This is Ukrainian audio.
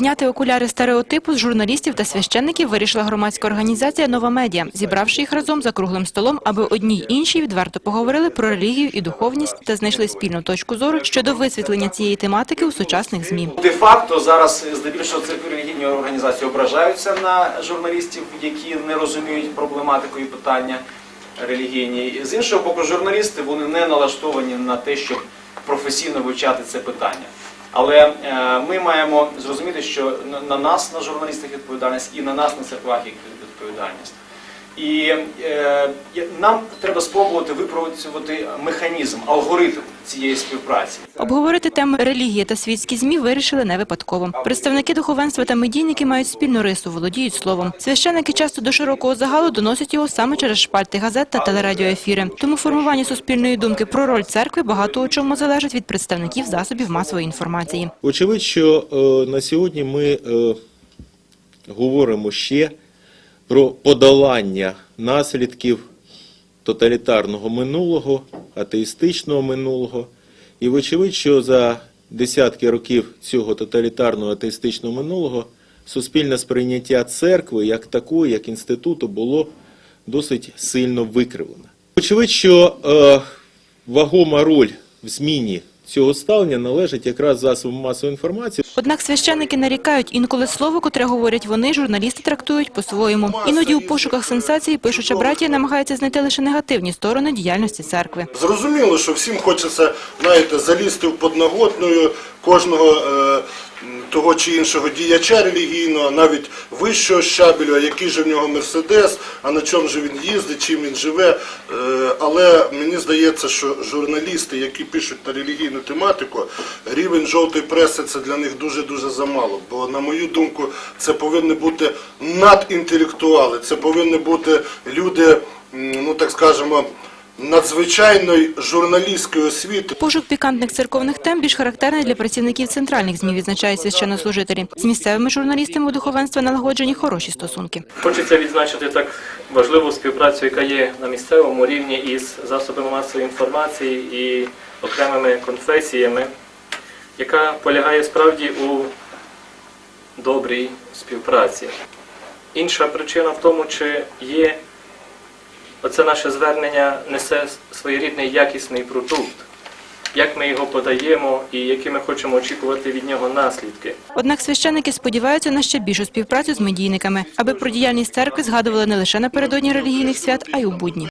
зняти окуляри стереотипу з журналістів та священників вирішила громадська організація Нова медіа, зібравши їх разом за круглим столом, аби одні й інші відверто поговорили про релігію і духовність та знайшли спільну точку зору щодо висвітлення цієї тематики у сучасних змі. Де-факто зараз здебільшого церкві релігійні організації ображаються на журналістів, які не розуміють проблематику і питання релігійні. З іншого боку, журналісти вони не налаштовані на те, щоб професійно вивчати це питання. Але е, ми маємо зрозуміти, що на- на нас, на журналістах, відповідальність, і на нас, на церквах, відповідальність. І е, нам треба спробувати випрацювати механізм, алгоритм цієї співпраці. Обговорити теми релігії та світські змі вирішили не випадково. Представники духовенства та медійники мають спільну рису, володіють словом. Священники часто до широкого загалу доносять його саме через шпальти газет та телерадіоефіри. Тому формування суспільної думки про роль церкви багато у чому залежить від представників засобів масової інформації. Очевидь, що е, на сьогодні ми е, говоримо ще про подолання наслідків тоталітарного минулого, атеїстичного минулого. І вочевидь, що за десятки років цього тоталітарного атеїстичного минулого суспільне сприйняття церкви як такої, як інституту, було досить сильно викривлено. Очевидь, що е, вагома роль в зміні цього ставлення належить якраз засобам масової інформації. Однак священники нарікають, інколи слово, котре говорять вони, журналісти трактують по-своєму. Іноді у пошуках сенсації пишуча братія намагається знайти лише негативні сторони діяльності церкви. Зрозуміло, що всім хочеться, знаєте, залізти в подноготною кожного е, того чи іншого діяча релігійного, навіть вищого щабелю, який же в нього мерседес, а на чому же він їздить, чим він живе. Е, але мені здається, що журналісти, які пишуть на релігійну тематику, рівень жовтої преси це для них дуже дуже замало. Бо, на мою думку, це повинні бути надінтелектуали, це повинні бути люди, ну так скажемо надзвичайної журналістської освіти. Пошук пікантних церковних тем більш характерний для працівників центральних ЗМІ, відзначають священнослужителі. З місцевими журналістами у духовенства налагоджені хороші стосунки. Хочеться відзначити так важливу співпрацю, яка є на місцевому рівні із засобами масової інформації і окремими конфесіями, яка полягає справді у добрій співпраці. Інша причина в тому, чи є оце наше звернення несе своєрідний якісний продукт, як ми його подаємо і які ми хочемо очікувати від нього наслідки. Однак священики сподіваються на ще більшу співпрацю з медійниками, аби про діяльність церкви згадували не лише напередодні релігійних свят, а й у будні.